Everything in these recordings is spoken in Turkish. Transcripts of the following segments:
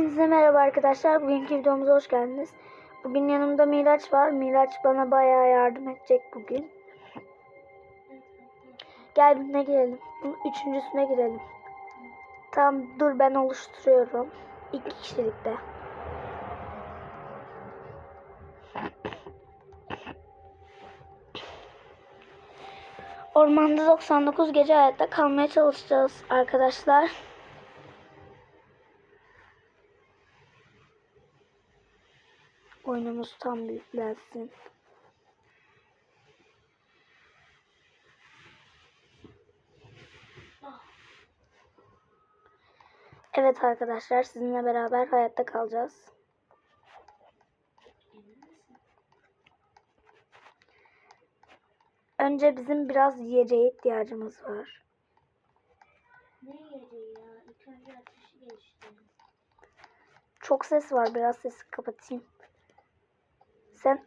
Hepinize merhaba arkadaşlar. Bugünkü videomuza hoş geldiniz. Bugün yanımda Miraç var. Miraç bana bayağı yardım edecek bugün. Gel birine girelim. Bunun üçüncüsüne girelim. Tamam dur ben oluşturuyorum. İki kişilikte. Ormanda 99 gece hayatta kalmaya çalışacağız arkadaşlar. Oyunumuz tam büyüklensin. Evet arkadaşlar sizinle beraber hayatta kalacağız. Önce bizim biraz yiyeceğe ihtiyacımız var. Ne yeri ya? İlk önce ateşi geçti. Çok ses var biraz sesi kapatayım. Sen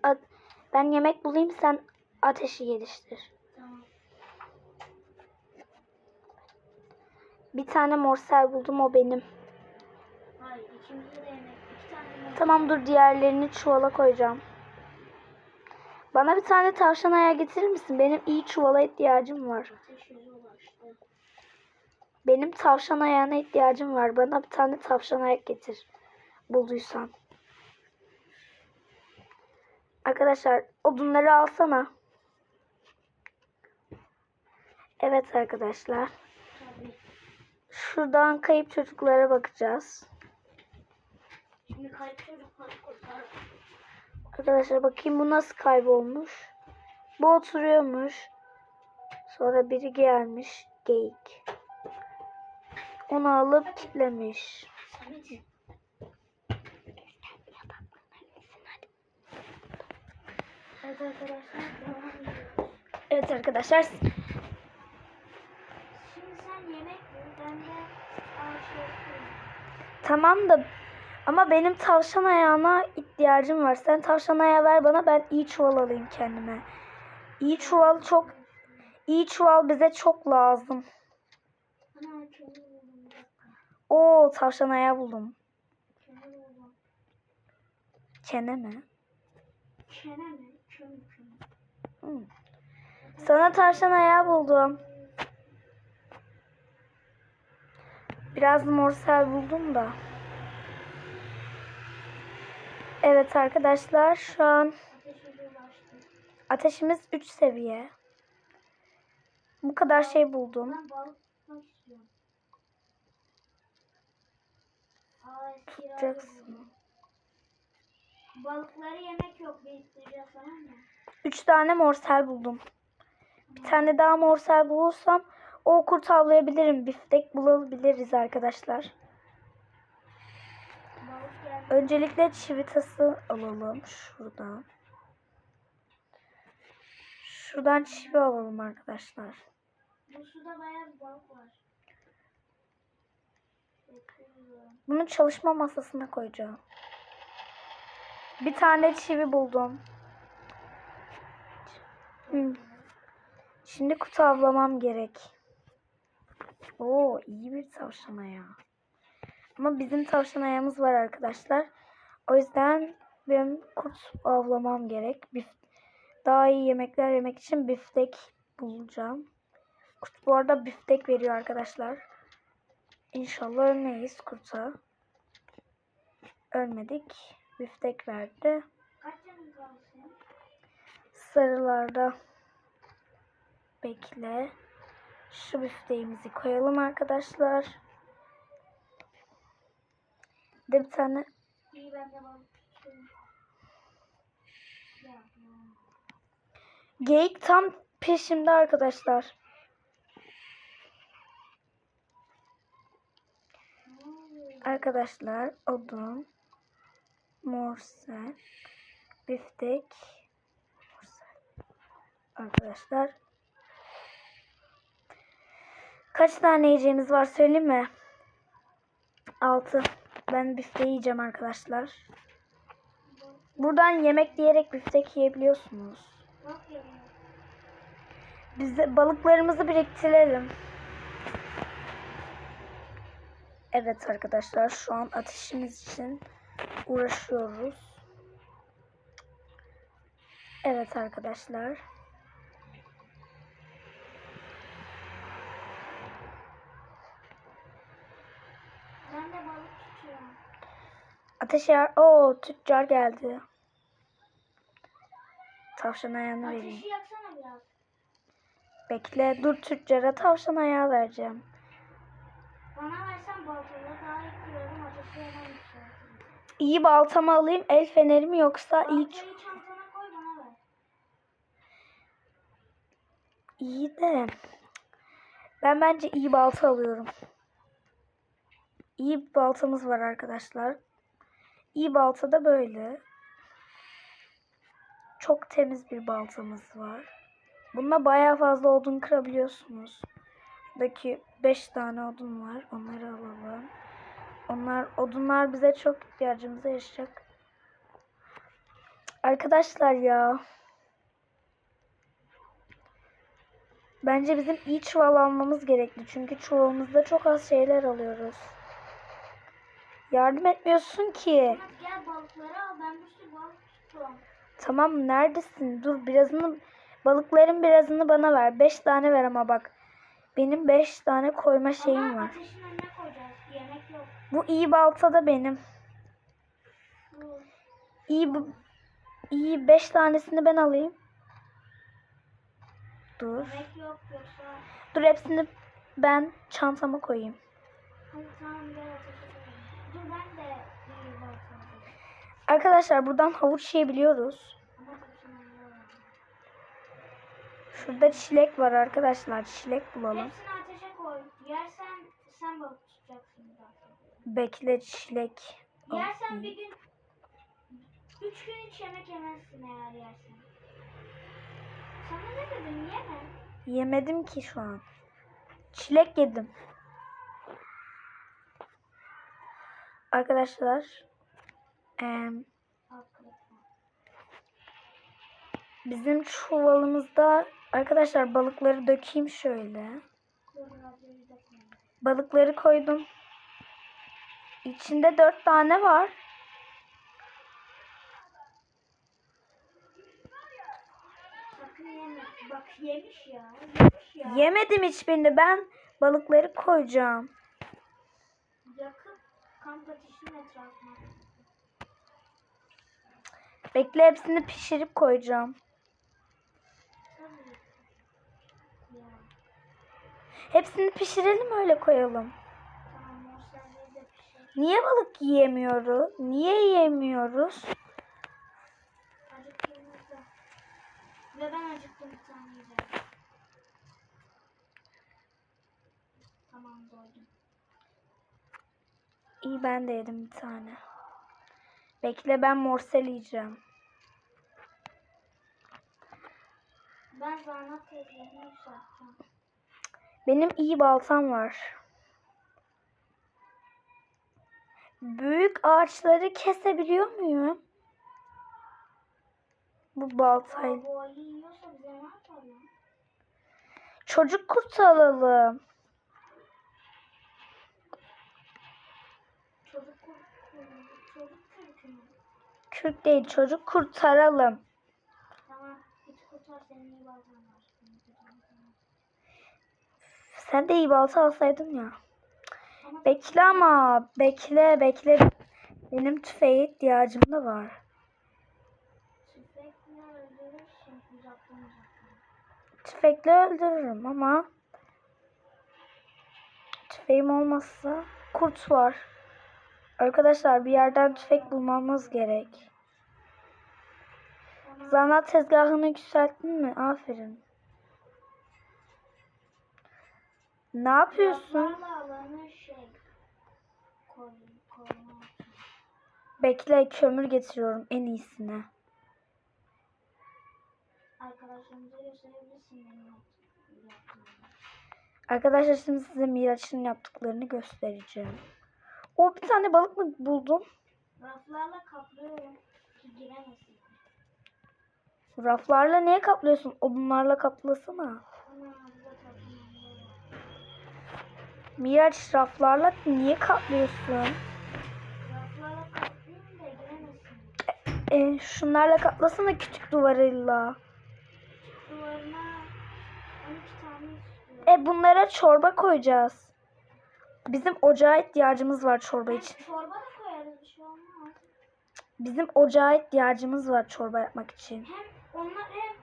ben yemek bulayım sen ateşi geliştir. Tamam. Bir tane morsel buldum o benim. Hayır ikimize de yemek. İki tane yemek. Tamam dur diğerlerini çuvala koyacağım. Bana bir tane tavşan ayağı getirir misin? Benim iyi çuvala ihtiyacım var. Benim tavşan ayağına ihtiyacım var. Bana bir tane tavşan ayak getir. Bulduysan. Arkadaşlar odunları alsana. Evet arkadaşlar. Şuradan kayıp çocuklara bakacağız. Şimdi kayıp çocukları kurtar. Arkadaşlar bakayım bu nasıl kaybolmuş. Bu oturuyormuş. Sonra biri gelmiş. Geyik. Onu alıp kitlemiş. Samet. Evet arkadaşlar. Evet. Şimdi sen yemek. Ben de. Tamam da ama benim tavşan ayağına ihtiyacım var. Sen tavşan ayağı ver bana ben iyi çuval alayım kendime. İyi çuval çok iyi çuval bize çok lazım. Oo tavşan ayağı buldum. Çene mi? Çene mi? Hı. Sana tavşan ayağı buldum. Biraz morsel buldum da. Evet arkadaşlar şu an ateşimiz 3 seviye. Bu kadar şey buldum. Tutacaksın. Balıkları yemek yok? 3 tane morsel buldum. Bir tane daha morsel bulursam o kurt avlayabilirim. Biftek bulabiliriz arkadaşlar. Öncelikle çivitası alalım şuradan. Şuradan çivi alalım arkadaşlar. Bu suda bayağı var. Bunu çalışma masasına koyacağım. Bir tane çivi buldum. Hmm. Şimdi kutu avlamam gerek. Oo iyi bir tavşan ayağı. Ama bizim tavşan ayağımız var arkadaşlar. O yüzden benim kurt avlamam gerek. Bif daha iyi yemekler yemek için biftek bulacağım. Kurt bu arada biftek veriyor arkadaşlar. İnşallah ölmeyiz kurta. Ölmedik. Biftek verdi. Kaç? Sarılarda bekle. Şu bifteğimizi koyalım arkadaşlar. De bir tane geyik tam peşimde arkadaşlar. Arkadaşlar odun, morsel, biftek. Arkadaşlar. Kaç tane yiyeceğimiz var söyleyeyim mi? 6. Ben bifteği yiyeceğim arkadaşlar. Buradan yemek diyerek biftek yiyebiliyorsunuz. Biz de balıklarımızı biriktirelim. Evet arkadaşlar şu an ateşimiz için uğraşıyoruz. Evet arkadaşlar. Ben de balık tutuyorum. Ateş yer... Oo tüccar geldi. Tavşan ayağını vereyim. Ateşi yaksana biraz. Bekle dur tüccara tavşan ayağı vereceğim. Bana versen baltaları daha iyi kırarım. Ateşi yükseltirim. İyi baltamı alayım el feneri mi yoksa ilk... Baltayı çantana koy bana ver. İyi de ben bence iyi balta alıyorum. İyi bir baltamız var arkadaşlar. İyi balta da böyle. Çok temiz bir baltamız var. Bununla bayağı fazla odun kırabiliyorsunuz. Buradaki 5 tane odun var. Onları alalım. Onlar odunlar bize çok ihtiyacımıza yarayacak. Arkadaşlar ya. Bence bizim iyi çuval almamız gerekli. Çünkü çuvalımızda çok az şeyler alıyoruz. Yardım etmiyorsun ki. Gel balıkları al. Ben bir sürü balık tutuyorum. Tamam neredesin? Dur birazını balıkların birazını bana ver. Beş tane ver ama bak. Benim beş tane koyma şeyim Ama var. ateşin önüne koyacağız. Yemek yok. Bu iyi balta da benim. Bu. İyi bu iyi beş tanesini ben alayım. Dur. Yemek yok yoksa. Dur hepsini ben çantama koyayım. Hadi tamam gel Arkadaşlar buradan havuç yiyebiliyoruz. Var. Şurada çilek var arkadaşlar. Çilek bulalım. Hepsini ateşe koy. Yersen sen balık tutacaksın zaten. Bekle çilek. Yersen bir gün üç gün hiç yemek yemezsin eğer yersen. Sana ne dedim yeme. Yemedim ki şu an. Çilek yedim. Arkadaşlar. kılıfını. bizim çuvalımızda arkadaşlar balıkları dökeyim şöyle. Balıkları koydum. İçinde dört tane var. Bak yemiş ya. Yemiş ya. Yemedim hiçbirini. Ben balıkları koyacağım. Kamp ateşinin etrafına. Bekle hepsini pişirip koyacağım. Hepsini pişirelim öyle koyalım. Niye balık yiyemiyoruz? Niye yiyemiyoruz? Ve ben acıktım bir tane yiyeceğim. Tamam doydum. İyi ben de yedim bir tane. Bekle ben morsel yiyeceğim. Ben zanat tezgahını yükselteceğim. Benim iyi baltam var. Büyük ağaçları kesebiliyor muyum? Bu baltayla. Aa, bu ayı yiyorsa bize ne yapar ya? Çocuk kurt alalım. Çocuk kurt, çocuk kurt mu? Kürt değil çocuk kurtaralım. Tamam, kurtar. Sen de iyi balta alsaydın ya. Bekle ama. Bekle bekle. Benim tüfeğe ihtiyacım da var. tüfekle öldürürsün uzaktan uzaktan. Tüfekle öldürürüm ama tüfeğim olmazsa kurt var. Arkadaşlar bir yerden tüfek bulmamız gerek. Zanaat tezgahını yükselttin mi? Aferin. Ne yapıyorsun? Bekle kömür getiriyorum en iyisine. Arkadaşlar şimdi size Miraç'ın yaptıklarını göstereceğim. O bir tane balık mı buldum? Raflarla kaplıyorum ki giremesin. Raflarla niye kaplıyorsun? Kaplasana. Burada tapınanlar var. Miraç raflarla niye katlıyorsun? Raflara katlayayım da giremesin. E, şunlarla katlasana küçük duvarıyla. Duvarına 12 tane istiyor. E bunlara çorba koyacağız. Bizim ocağa ihtiyacımız var çorba için. Çorba da koyarız bir şey olmaz. Bizim ocağa ihtiyacımız var çorba yapmak için. Hem onlar hem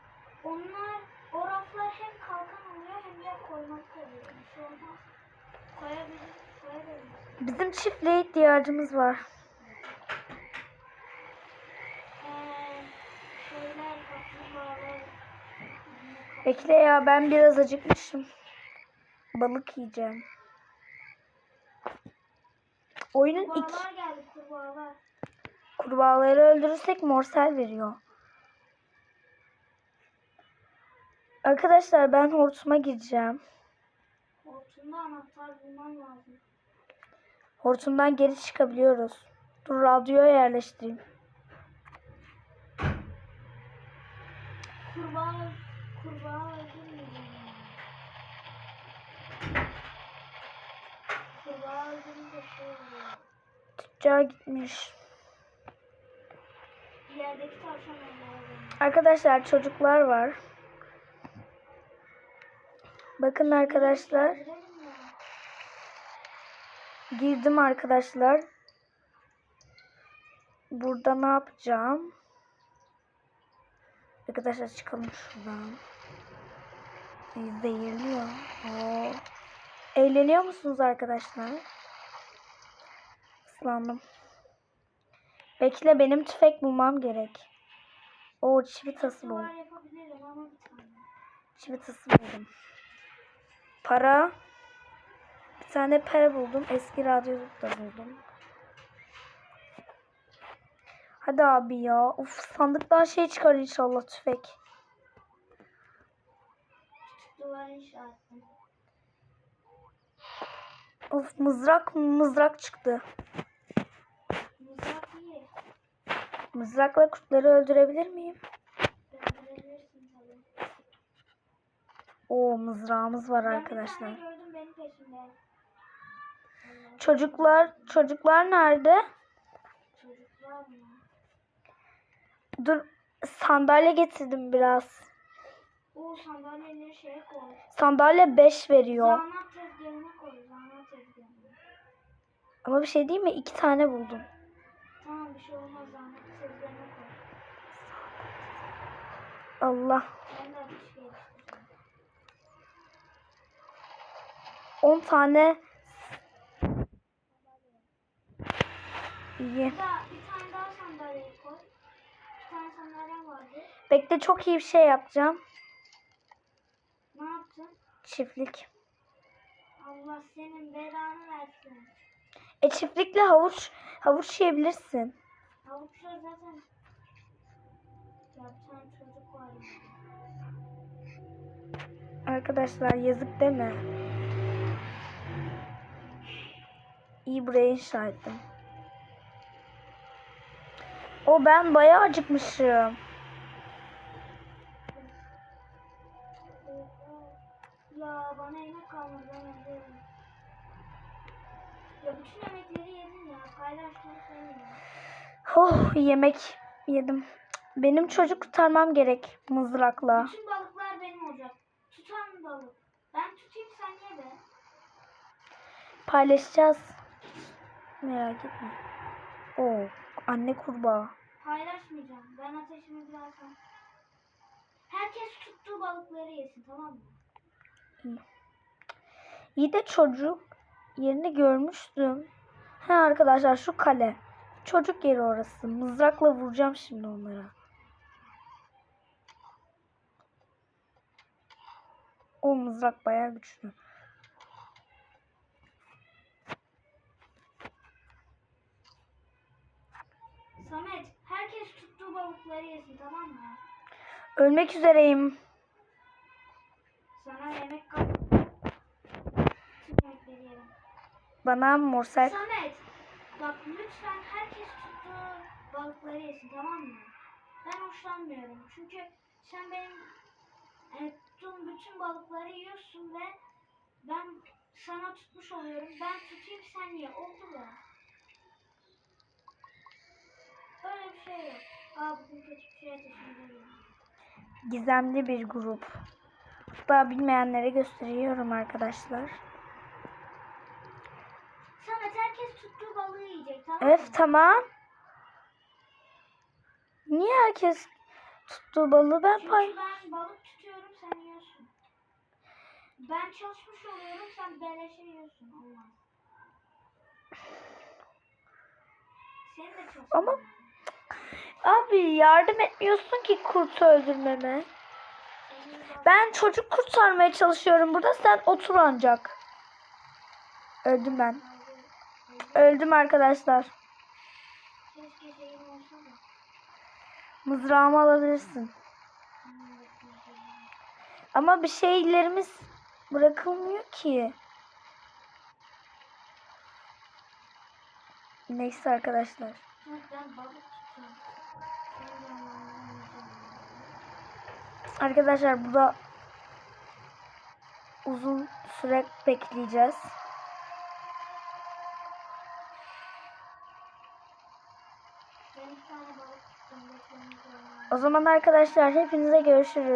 onlar o raflar hem kalkan oluyor hem de koymak oluyor. Bir şey olmaz. Koyabiliriz, koyabiliriz. Bizim çiftliğe ihtiyacımız var. Ee. Bekle ya ben biraz acıkmışım. Balık yiyeceğim. Oyunun ilk Kurbağalar geldi, kurbağalar. kurbağaları öldürürsek morsel veriyor. Arkadaşlar ben hortuma gireceğim. Hortumda anahtar bulmam lazım. Hortumdan geri çıkabiliyoruz. Dur radyoya yerleştireyim. Kurbağa, kurbağa öldürmeyeceğim. Kurbağa öldürünce şey oluyor. Tüccar gitmiş. Arkadaşlar çocuklar var. Bakın arkadaşlar. Girdim arkadaşlar. Burada ne yapacağım? Arkadaşlar çıkalım şuradan. Zehirliyor. Oo. Eğleniyor musunuz arkadaşlar? Islandım. Bekle benim tüfek bulmam gerek. O çivitası bul. Duvar yapabilirim ama bir tane. Çivitası buldum. Para. Bir tane para buldum. Eski radyo da buldum. Hadi abi ya. Uf sandıktan şey çıkar inşallah tüfek. Of mızrak mızrak çıktı. Mızrakla kurtları öldürebilir miyim? Oo mızrağımız var Ben arkadaşlar. Çocuklar çocuklar nerede? Çocuklar mı? Dur sandalye getirdim biraz. O sandalyeleri şeye koy. Sandalye 5 veriyor. Zahmet tezgahına koy. Zahmet tezgahına. Ama bir şey değil mi? İki tane buldum. Tamam bir şey olmaz. Zahmet tezgahına koy. Allah. Ben de bir şey geliştireceğim. 10 tane iyi. Bekle çok iyi bir şey yapacağım. Ne yaptın? Çiftlik. Allah senin belanı versin. E çiftlikle havuç havuç yiyebilirsin. Havuçlar zaten... Çocuk var. Arkadaşlar yazık deme. İyi buraya inşa ettim. O ben bayağı acıkmışım. Ya bana kalmadı ben öldürürüm. Ya bütün yemekleri yedin ya. Paylaştığını sevmiyorum. Oh yemek yedim. Benim çocuk kurtarmam gerek mızrakla. Bütün balıklar benim olacak. Tutan balık. Ben tutayım sen ye be. Paylaşacağız. Merak etme. Oo anne kurbağa. Paylaşmayacağım. Ben ateşimi birazdan. Herkes tuttuğu balıkları yesin tamam mı? İyi de çocuk yerini görmüştüm. He arkadaşlar şu kale. Çocuk yeri orası. Mızrakla vuracağım şimdi onlara. O mızrak bayağı güçlü. Samet herkes tuttuğu balıkları yesin tamam mı? Ölmek üzereyim. Sana yemek kal. Tüm yemekleri yerim. Bana morsel. Samet bak lütfen herkes tuttuğu balıkları yesin tamam mı? Ben hoşlanmıyorum çünkü sen benim e, tuttuğum bütün balıkları yiyorsun ve ben sana tutmuş oluyorum. Ben tutayım sen ye. Oldu mu? Böyle bir şey yok. Aa bugün kötü bir şey düşünüyorum. Gizemli bir grup. Daha bilmeyenlere gösteriyorum arkadaşlar. Samet herkes tuttuğu balığı yiyecek tamam mı? Evet tamam. Niye herkes tuttuğu balığı ben pay... Çünkü ben balık tutuyorum sen yiyorsun. Ben çalışmış oluyorum sen beleşe yiyorsun. Allah. De. Ama- Abi yardım etmiyorsun ki kurtu öldürmeme. Ben çocuk kurtarmaya çalışıyorum burada sen otur ancak. Öldüm ben. Öldüm arkadaşlar. Da. Mızrağımı alabilirsin. Ama bir şeylerimiz bırakılmıyor ki. Neyse arkadaşlar. Arkadaşlar burada uzun süre bekleyeceğiz. O zaman arkadaşlar hepinize görüşürüz.